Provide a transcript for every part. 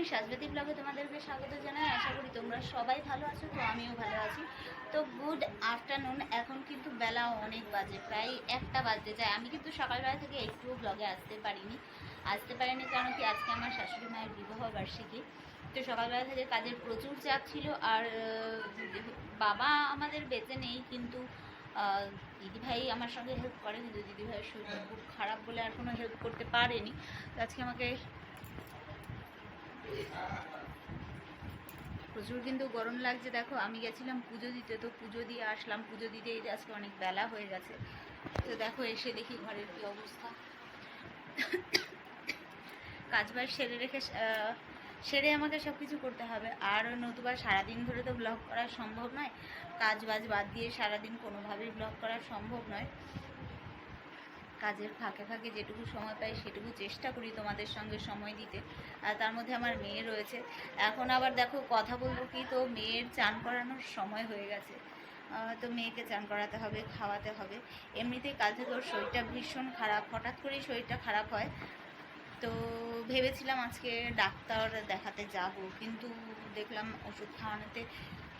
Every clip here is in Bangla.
মর্নিং সাজবাতি ব্লগে তোমাদেরকে স্বাগত জানাই, আশা করি তোমরা সবাই ভালো আছো, তো আমিও ভালো আছি। তো গুড আফটারনুন এখন কিন্তু বেলা অনেক বাজে, প্রায় একটা বাজতে যায়। আমি কিন্তু সকালবেলা থেকে একটুও ব্লগে আসতে পারিনি। আসতে পারিনি কারণ কি, আজকে আমার শাশুড়ি মায়ের বিবাহ বার্ষিকী। তো সকালবেলা থেকে কাজের প্রচুর চাপ ছিল আর বাবা আমাদের বেঁচে নেই, কিন্তু দিদিভাই আমার সঙ্গে হেল্প করে, কিন্তু দিদিভাইয়ের শরীর খুব খারাপ বলে আর কোনো হেল্প করতে পারেনি। তো আজকে আমাকে প্রচুর কিন্তু গরম লাগছে। দেখো, আমি গেছিলাম পুজো দিতে, তো পুজো দিয়ে আসলাম। পুজো দিতে এই আজকে অনেক বেলা হয়ে গেছে। তো দেখো, এসে দেখি ঘরের কি অবস্থা। কাজবাজ সেরে রেখে সেরে আমাকে সব কিছু করতে হবে। আর নতুবা সারাদিন ধরে তো ব্লগ করা সম্ভব নয়। কাজ বাজ বাদ দিয়ে সারাদিন কোনোভাবেই ব্লগ করা সম্ভব নয়। কাজের ফাঁকে ফাঁকে যেটুকু সময় পাই সেটুকু চেষ্টা করি তোমাদের সঙ্গে সময় দিতে। আর তার মধ্যে আমার মেয়ে রয়েছে। এখন আবার দেখো কথা বলব কি, তো মেয়ের চান করানোর সময় হয়ে গেছে। তো মেয়েকে চান করাতে হবে, খাওয়াতে হবে। এমনিতেই কাল থেকে ওর শরীরটা ভীষণ খারাপ। হঠাৎ করেই শরীরটা খারাপ হয়। তো ভেবেছিলাম আজকে ডাক্তার দেখাতে যাব, কিন্তু দেখলাম ওষুধ খাওয়ানোতে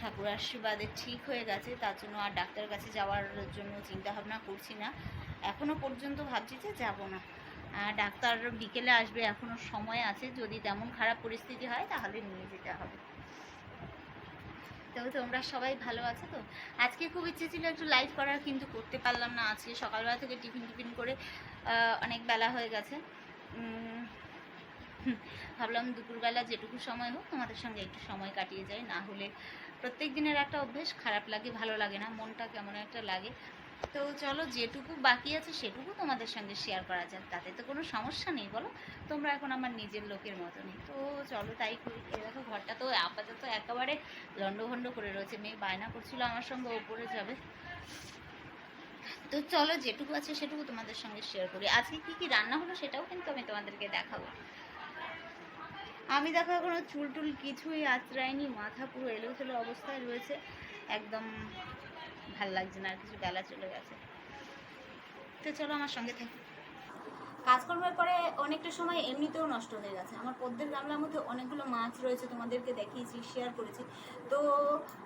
ঠাকুর আশীর্বাদে ঠিক হয়ে গেছে। তার জন্য আর ডাক্তারের কাছে যাওয়ার জন্য চিন্তা ভাবনা করছি না। এখনও পর্যন্ত ভাবছি যে যাব না। ডাক্তার বিকেলে আসবে, এখনও সময় আছে। যদি তেমন খারাপ পরিস্থিতি হয়, তাহলে নিয়ে যেতে হবে। তবে তোমরা সবাই ভালো আছো তো? আজকে খুব ইচ্ছে ছিল একটু লাইভ করার, কিন্তু করতে পারলাম না আজকে। সকালবেলা থেকে টিফিন টিফিন করে অনেক বেলা হয়ে গেছে। ভাবলাম দুপুরবেলা যেটুকু সময় হোক, তোমাদের সঙ্গে একটু সময় কাটিয়ে যায় না হলে প্রত্যেক দিনের একটা অভ্যেস, খারাপ লাগে, ভালো লাগে না। মনটা কেমন একটা লাগে। তো চলো যেটুকু বাকি আছে সেটুকু তোমাদের সঙ্গে শেয়ার করা যাক, তাতে তো কোনো সমস্যা নেই, বলো? তোমরা এখন আমার নিজের লোকের মতনই। তো চলো তাই করি। দেখো ঘরটা তো আপাতত একেবারে লন্ডভন্ড করে রয়েছে। মেয়ে বায়না করছিল আমার সঙ্গে ওপরে যাবে। তো চলো যেটুকু আছে সেটুকু তোমাদের সঙ্গে শেয়ার করি। আজকে কি কি রান্না হলো সেটাও কিন্তু আমি তোমাদেরকে দেখাবো। আমি দেখো এখনও চুল টুল কিছুই আঁচড়াইনি, মাথা পুরো এলোথেলো অবস্থায় রয়েছে। একদম ভালো লাগছে না, আর কিছু বেলা চলে গেছে। তো চলো আমার সঙ্গে থাকি। কাজকর্মের পরে অনেকটা সময় এমনিতেও নষ্ট হয়ে গেছে। আমার পদ্মের গামলার মধ্যে অনেকগুলো মাছ রয়েছে, তোমাদেরকে দেখিয়েছি শেয়ার করেছি। তো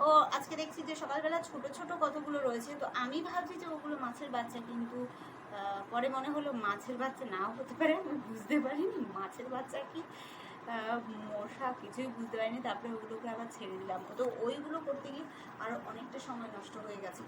ও আজকে দেখছি যে সকালবেলা ছোট ছোট কতগুলো রয়েছে। তো আমি ভাবছি যে ওগুলো মাছের বাচ্চা, কিন্তু পরে মনে হলো মাছের বাচ্চা নাও হতে পারে, আমি বুঝতে পারিনি মাছের বাচ্চা কি। মশা, কিছুই বুঝতে পারিনি। তারপরে ওগুলোকে আবার ছেড়ে দিলাম। তো ওইগুলো করতে গিয়ে আরও অনেকটা সময় নষ্ট হয়ে গেছে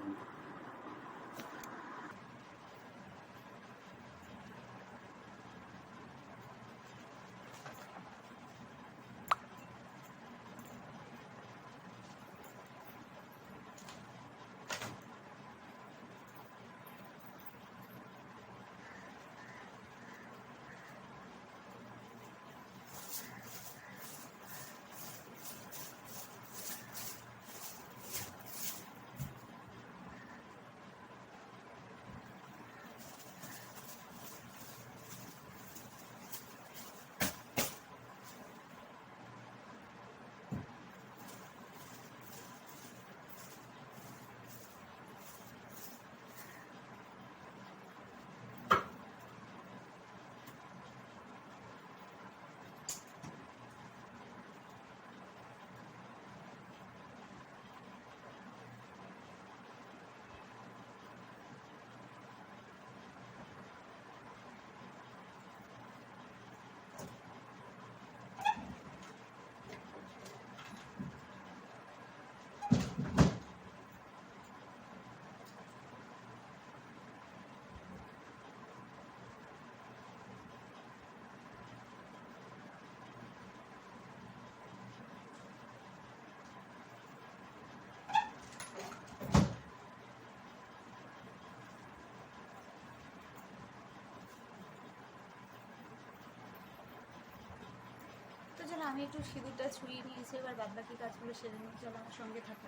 আমি একটু সিঁদুরটা ছুঁয়ে নিয়েছি, এবার বাদ বাকি কাজগুলো সেরে নিয়ে চলো, আমার সঙ্গে থাকো।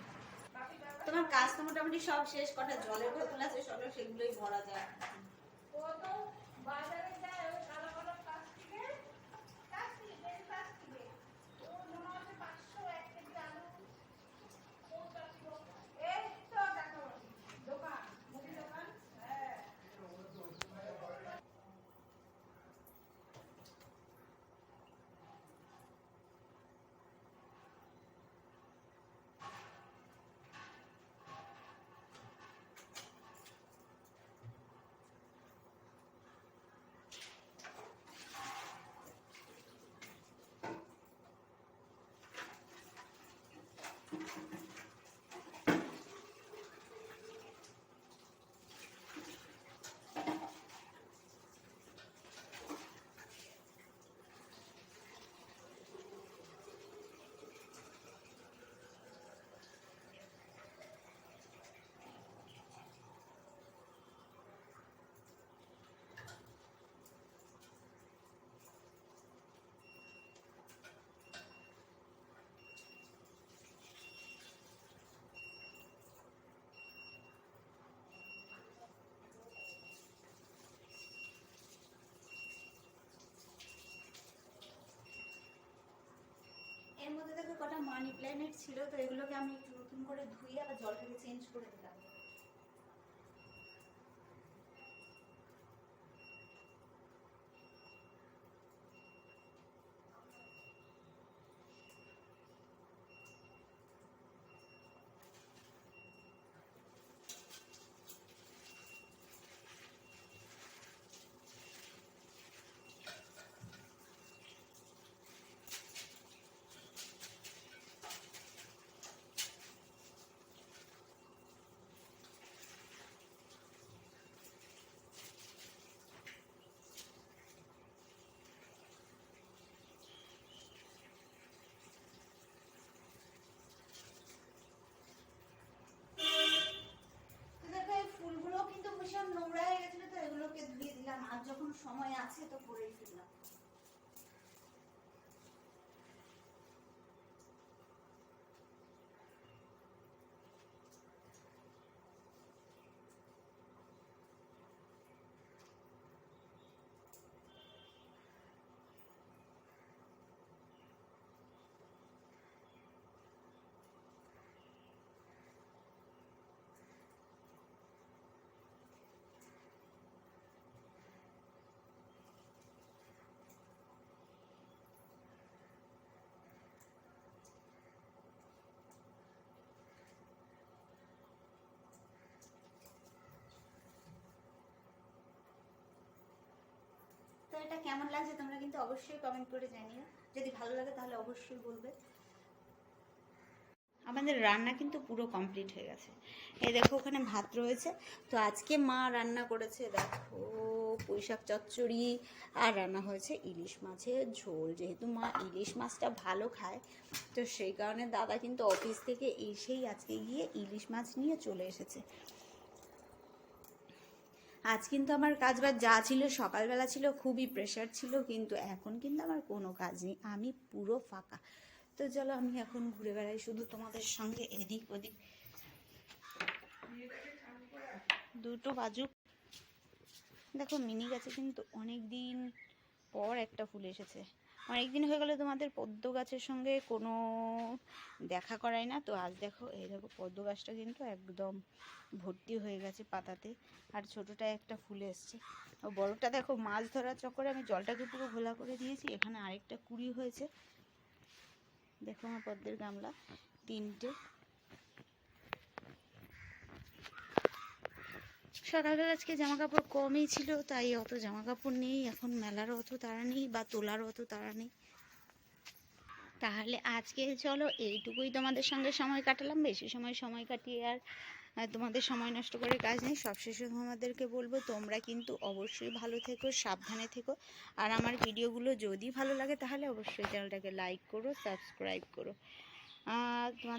তোমার কাজ তো মোটামুটি সব শেষ, কটা জলের বোতল আছে, সব সেগুলোই ভরা যায় এর মধ্যে দেখো কটা মানি প্ল্যানেট ছিল, তো এগুলোকে আমি একটু নতুন করে ধুয়ে আবার জলটাকে চেঞ্জ করে দিলাম। আছে তো করেই এটা কেমন লাগছে তোমরা কিন্তু অবশ্যই কমেন্ট করে জানিও। যদি ভালো লাগে তাহলে অবশ্যই বলবে। আমাদের রান্না কিন্তু পুরো কমপ্লিট হয়ে গেছে। এই দেখো ওখানে ভাত রয়েছে। তো আজকে মা রান্না করেছে, দেখো, পুঁইশাক চচ্চড়ি আর রান্না হয়েছে ইলিশ মাছের ঝোল। যেহেতু মা ইলিশ মাছটা ভালো খায়, তো সেই কারণে দাদা কিন্তু অফিস থেকে এসেই আজকে গিয়ে ইলিশ মাছ নিয়ে চলে এসেছে। আজ কিন্তু আমার কাজ বাজ যা ছিল, সকালবেলা ছিল, খুবই প্রেশার ছিল, কিন্তু এখন কিন্তু আমার কোনো কাজ নেই। আমি পুরো ফাঁকা। তো চলো, আমি এখন ঘুরে বেড়াই শুধু তোমাদের সঙ্গে এদিক ওদিক। দুটো বাজুক। দেখো, মিনি গাছে কিন্তু অনেক দিন পর একটা ফুল এসেছে। অনেক দিন হয়ে গেলে তোমাদের পদ্ম গাছের সঙ্গে কোনো দেখা করাই না। তো আজ দেখো, এই দেখো পদ্ম গাছটা কিন্তু একদম ভর্তি হয়ে গেছে পাতাতে। আর ছোটটা একটা ফুল এসছে। আর বড়টা দেখো, মাছ ধরার চক্করে আমি জলটাকে পুরো ঘোলা করে দিয়েছি, এখানে আরেকটা কুড়ি হয়েছে। দেখো আমার পদ্মের গামলা, তিনটে। সকালবেলা আজকে জামা কাপড় কমই ছিল, তাই অত জামা কাপড় নেই। এখন মেলার অত তাড়া নেই বা তোলার অত তাড়া নেই। তাহলে আজকে চলো, এইটুকুই তোমাদের সঙ্গে সময় কাটালাম। বেশি সময় সময় কাটিয়ে আর তোমাদের সময় নষ্ট করে কাজ নেই। সবশেষে তোমাদেরকে বলব, তোমরা কিন্তু অবশ্যই ভালো থেকো, সাবধানে থেকো। আর আমার ভিডিওগুলো যদি ভালো লাগে, তাহলে অবশ্যই চ্যানেলটাকে লাইক করো সাবস্ক্রাইব করো। তোমাদের